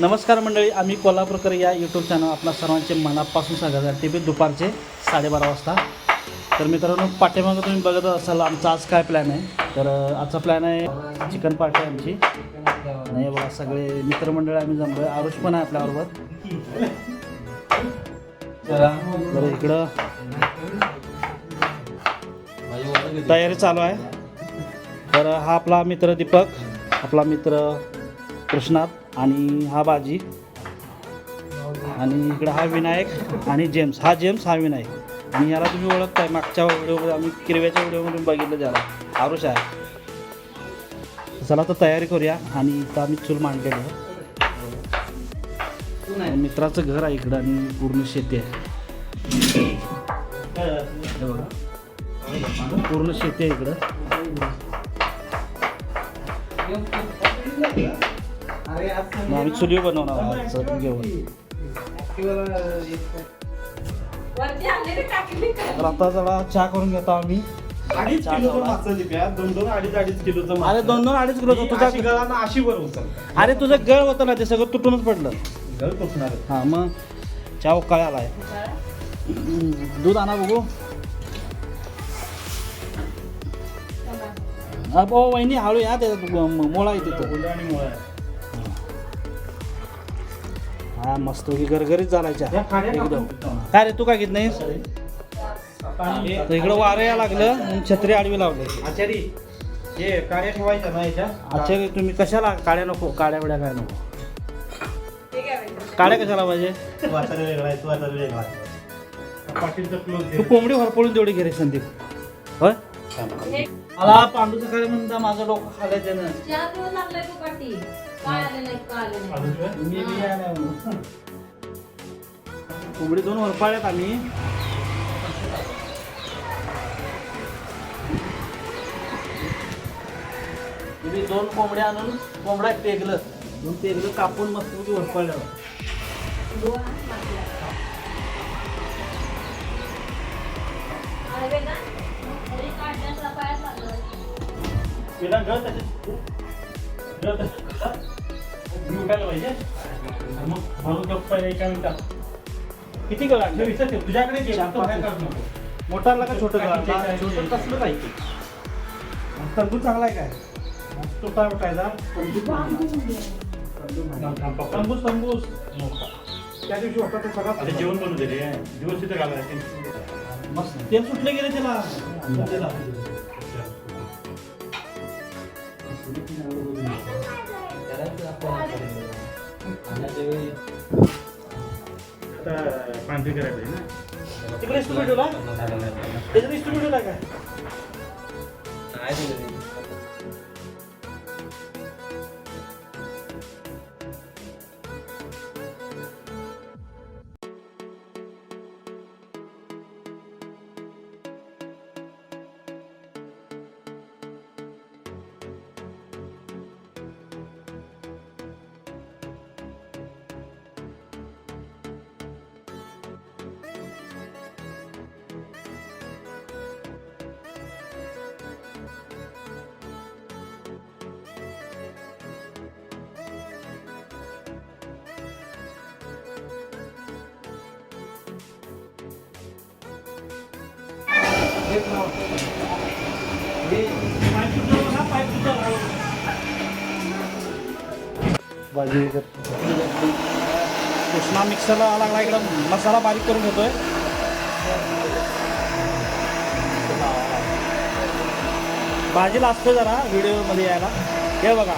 नमस्कार मंडळी आम्ही कोल्हापूरकर या यूट्यूब चॅनल आपल्या सर्वांचे मनापासून स्वागत आहे. ते बी दुपारचे साडेबारा वाजता. तर मित्रांनो पाठीमागं तुम्ही बघत असाल आमचा आज काय प्लॅन आहे? तर आजचा प्लॅन आहे चिकन पार्टी आहे आमची नाही बघा सगळे मित्रमंडळ आम्ही जमलो आहे आरुष पण आहे आपल्याबरोबर तर इकडं. तयारी चालू आहे. तर हा आपला मित्र दीपक आपला मित्र कृष्णात. आणि हा बाजी. आणि इकडं हा विनायक आणि जेम्स. हा जेम्स हा विनायक. आणि याला तुम्ही ओळखताय. मागच्या व्हिडिओमध्ये आम्ही किरव्याच्या व्हिडिओमधून बघितलं ज्याला. आरुष आहे. चला तर तयारी करूया. आणि इथं आम्ही चूल मांडलेलं नाही मित्राचं घर आहे इकडं आणि पूर्ण शेती आहे. बघा. पूर्ण शेती आहे इकडं. मग आम्ही चुली बनवणार आहोत तर आता जरा चहा करून घेतो आम्ही. अडीच किलोचं मागचं लिप्या दोन दोन अडीच अडीच किलोचं अरे दोन दोन अडीच किलो तुझा अशी वर उचल अरे तुझं गळ होतं ना ते सगळं तुटूनच पडलं. गळ तुटणार हां मग चहा उकाळायला आहे. हम्म, दूध आणा बघू. हा भाऊ वहिनी हळू या त्याच्यात मोळा आहे तिथं आणि मुळा हा मस्त. की गरगरीत झालायच्या या खाड्या एकदम. काय रे तू काय घेत नाहीस? तर इकडं वारं या लागलं म्हणून छत्री आडवी लावली. आचारी हे काड्या ठेवायच्या ना याच्या? आचार्य तुम्ही कशाला काड्या नको काड्या बिड्या काय नको? काड्या कशाला पाहिजे? तू कोंबडी हरपळून तेवढी घे रे संदीप. होय? मला पांडू सकाळी म्हणता माझं डोकं खाल्लंय त्यानं मी बी या नाही म्हणून. कोंबडी दोन हरपाळ्यात आम्ही. तुम्ही दोन कोंबड्या आणून कोंबड्या पेगलं दोन पेगलं कापून मस्त तिला गळ त्याच्यात गळ त्याच्यात पाहिजे? आणि मग भरून गप्प पहिले एका मिनिटात किती गळ आणलं विचार ठेव, तुझ्याकडे घे, आता बाहेर काढू नको. मोठाला का छोटं गळ छोटं कसलं पाहिजे तंबू चांगला आहे काय? तो काय उठायचा? तंबूस तंबूस. त्या दिवशी होता तो सगळा जेवण बनवू दे रे. दिवस तिथे घालायचे मस्त. तेल सुटलं गेलं त्याला? आता पांढरी करायला पाहिजे ना. तिकडे स्टुडिओला त्याच्यात स्टुडिओला काय भाजी कृष्णा मिक्सरला लागला इकडं. मसाला बारीक करून घेतोय. भाजीला असतो जरा व्हिडिओमध्ये यायला. हे बघा.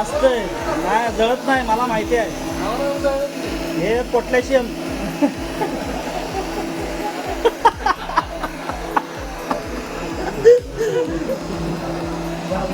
असतंय नाही जळत नाही मला माहिती आहे. हे पोटॅशियम.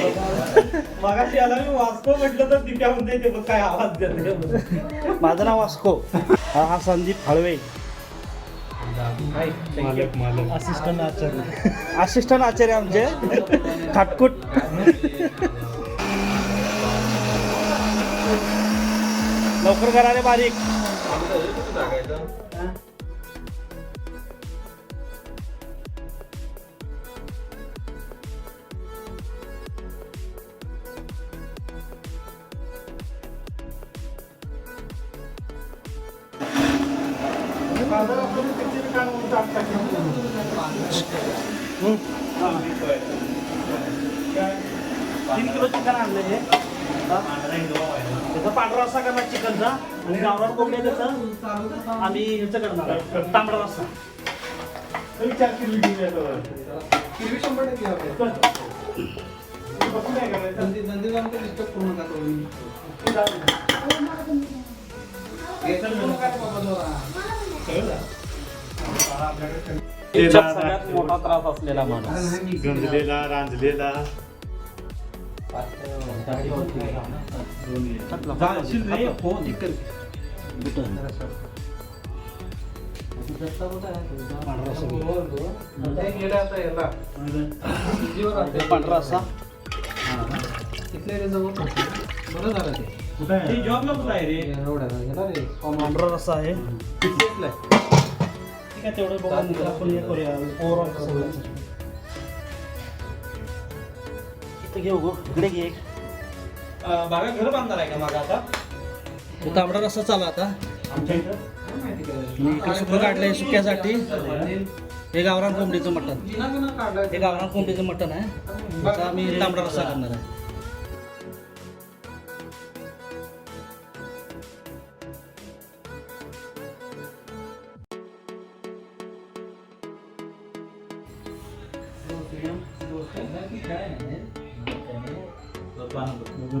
मगाशी आला मी वाचतो म्हटलं तर दिप्या म्हणते ते बघ काय आवाज देते माझं नाव वास्को. हा हा संदीप हळवे. मालक मालक. असिस्टंट आचार्य. असिस्टंट आचार्य आमचे. खाटकूट. लवकर करा रे बारीक. तीन किलो चिकन आणलं हे. त्याचा पांढरा रस्सा करणार चिकनचा आणि गावरान कोंबडी आहे त्याचं. आम्ही ह्याचं करणार तांबडा रस्सा. चार किलो घेऊन हिरवी शंभर टक्के. बसून काय करायचं? disturb करू नका सगळ्यात मोठा त्रास असलेला माणूस गंजलेला रांजलेला पांढरा हो, हो. रस्सा तिथल्या जवळ. बरं झालं ते. कुठं आहे? जॉबला कुठं आहे रे? एवढ्या गेला रे. कॉमन. पांढरा रस्सा आहे. ठीक आहे तेवढं आपण हे करूया. ओव्हरऑल सगळं इथं घेऊ गो इकडे घे एक. बागा घर बांधणार आहे का मागा आता? तो तांबडा रस्सा चालू आता. आमच्या इथं? मी इकडे काढलंय सुक्यासाठी. हे गावरान कोंबडीचं मटण. हे गावरान कोंबडीचं मटण आहे. त्याचा आम्ही तांबडा रस्सा करणार आहे.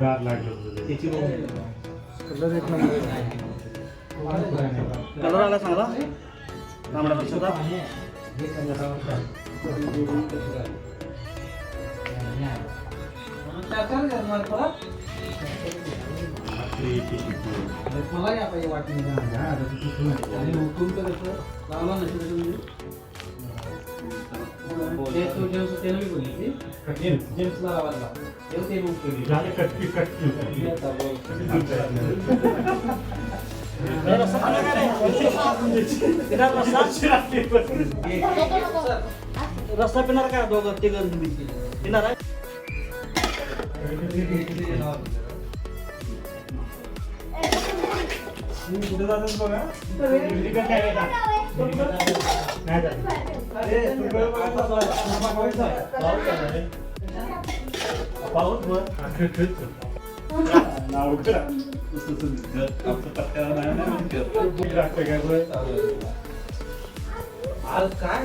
गार लागलं कलर एक नंबर कलर आला चांगला तांबडा मला या पाहिजे वाटणी ते तो जेम्स त्यानं बोलली जेम्सला तेव्हा ते केली. झाले कटकी कटकी आता बोल. पिणार का दोघं तिघं पिणार आहे कुठे जातात बघा. तिकडे काय आहे का? नाही जात. पाऊस वर नाव करा? आज काय.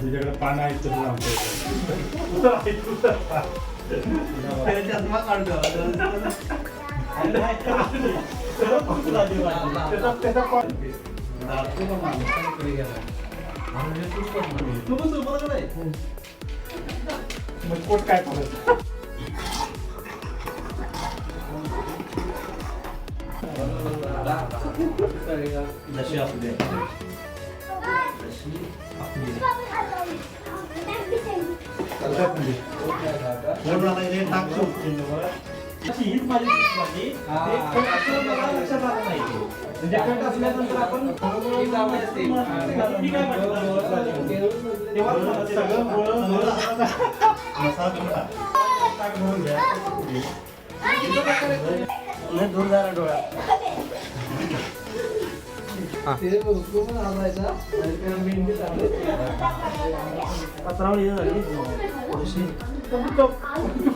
तुझ्याकडे पानं आहेत तर आमच्या मग कोट काय करायचं जशी असू दे अशी हीच माझी सुचवायची. ते कट असलं मला लक्षात आलं नाही. म्हणजे कट असल्यानंतर आपण ही. जावई असते. मी काय म्हटलं? तेव्हा सगळं गोळं- गोळं- मसाला तुमचा. ताक भरून घ्या. नाही दूर झाला चालली. पत्रावळ हे झाली. थोडीशी आपण कसं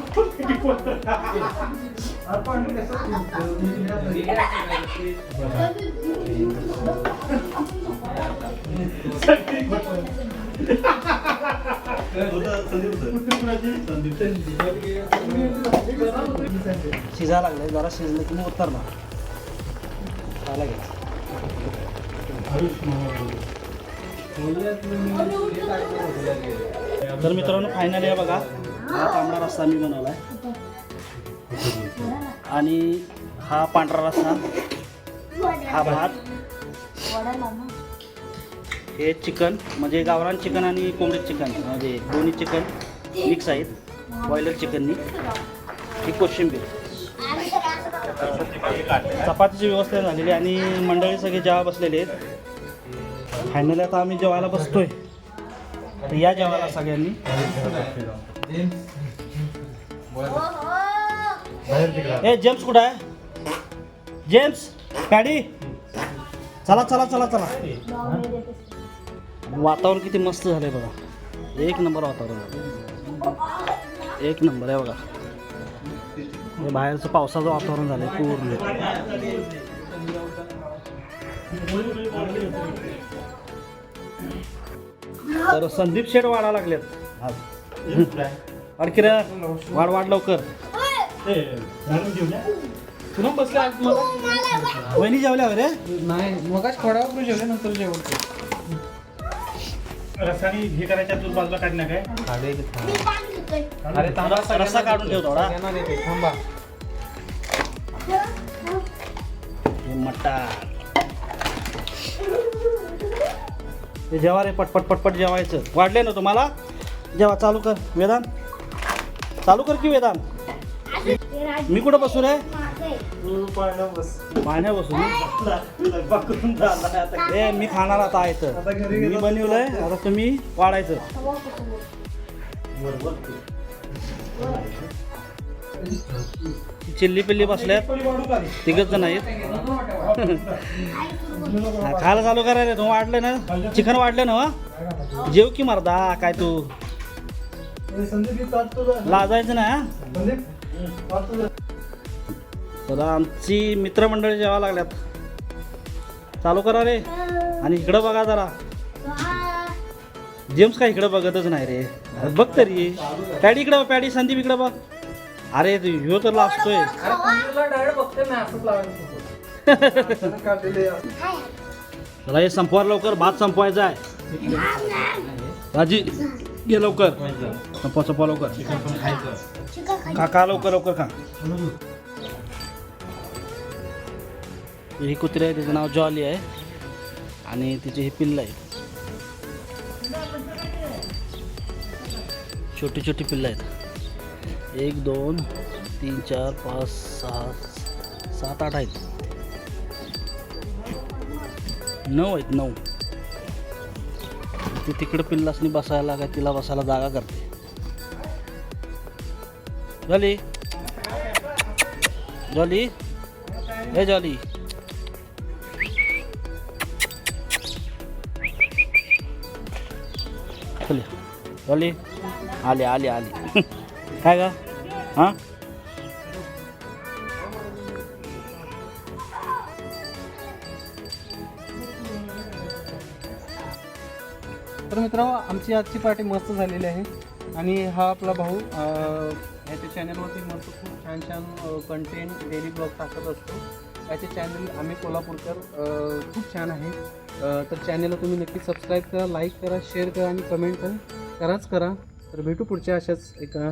मेंढीला लागलं लागले जरा शिजलं की मग उतरणार खायला घ्या तर मित्रांनो फायनल आहे बघा. हा तांबडा रस्सा मी बनवला आहे आणि हा पांढरा रस्सा हा भात हे चिकन म्हणजे गावरान चिकन आणि कोंबडी चिकन म्हणजे दोन्ही चिकन मिक्स आहेत बॉयलर चिकननी. ही कोशिंबीर. चपातीची व्यवस्था झालेली आहे आणि मंडळी सगळे जेव्हा बसलेले आहेत फायनली आता आम्ही जेवायला बसतोय. तर या जेवायला सगळ्यांनी. बाहेर तिकडं. ए जेम्स कुठं आहे? James Paddy? चला चला चला चला. वातावरण किती मस्त झालंय बघा. एक नंबर वातावरण. एक नंबर आहे बघा. हे बाहेरचं पावसाचं वातावरण झालंय पूर्ण. तर संदीप शेड वाढा लागलेत. आज आणखी रे वाढ वाढ लवकर. तुला बसला आज मग? वहिनी जेवल्या हो रे? नाही मगाच थोडा वेळ जेवले नंतर जेवण रसाने हे करायच्या तू बाजूला काढण्या काय? अरे थांबा रस्सा- काढून ठेव थोडा. थांबा. हे मटार हे जेवा रे पटपट पटपट जेवायचं. वाढले ना तुम्हाला? जेवा चालू कर वेदांत. चालू कर की वेदांत? मी कुठं बसू रे तू पाळण्यावर बस. पाण्या बसू ए मी खाणार आता आहे तर मी बनवलंय आता तुम्ही वाढायचं. चिल्ली पिल्ली बसल्यात? तिघच जण आहेत. हा, खायला चालू करायला तू वाढलं ना? चिकन वाढलं ना वा? जेव की मरदा काय तू? लाजायचं ना हा? तर आमची मित्रमंडळी जेवा लागल्यात. चालू करा रे. आणि इकडं बघा जरा. जेम्स काय इकडं बघतच नाही रे. बघ तरी. पॅडी इकडं बघ, पॅडी. संदीप इकडं बघ. अरे तू ह्यो तर लाजतोय. डायरेक्ट बघते मी असंच लावायचं काढलेले आहे. चला हे संपवा लवकर. भात संपवायचा आहे. भाजी ये लवकर. चपा चपा लवकर. काका लवकर लवकर का ही कुत्री आहे तिचं नाव जॉली आहे. आणि तिचे हे पिल्लं आहे. छोटी छोटी पिल्लं आहेत. एक दोन तीन चार पाच सहा सात आठ आहेत. नऊ आहेत नऊ. ती तिकडं पिल्लासनी बसायला काय तिला बसायला जागा करते. झाली जॉली. हे जॉली. जॉली. आले आले आले. काय का हां? तर मित्रांनो आमची आजची पार्टी मस्त झालेली आहे. आणि हा आपला भाऊ अं, याच्या चॅनलवरती मस्त खूप छान छान कंटेंट डेली ब्लॉग टाकत असतो. याचे चॅनल आम्ही कोल्हापूरकर खूप छान आहे. तर चॅनलला तुम्ही नक्की सबस्क्राईब करा लाईक करा शेअर करा आणि कमेंट करा कराच करा. तर भेटू पुढच्या अशाच एका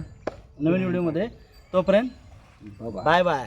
नवीन व्हिडिओमध्ये तोपर्यंत बाय बाय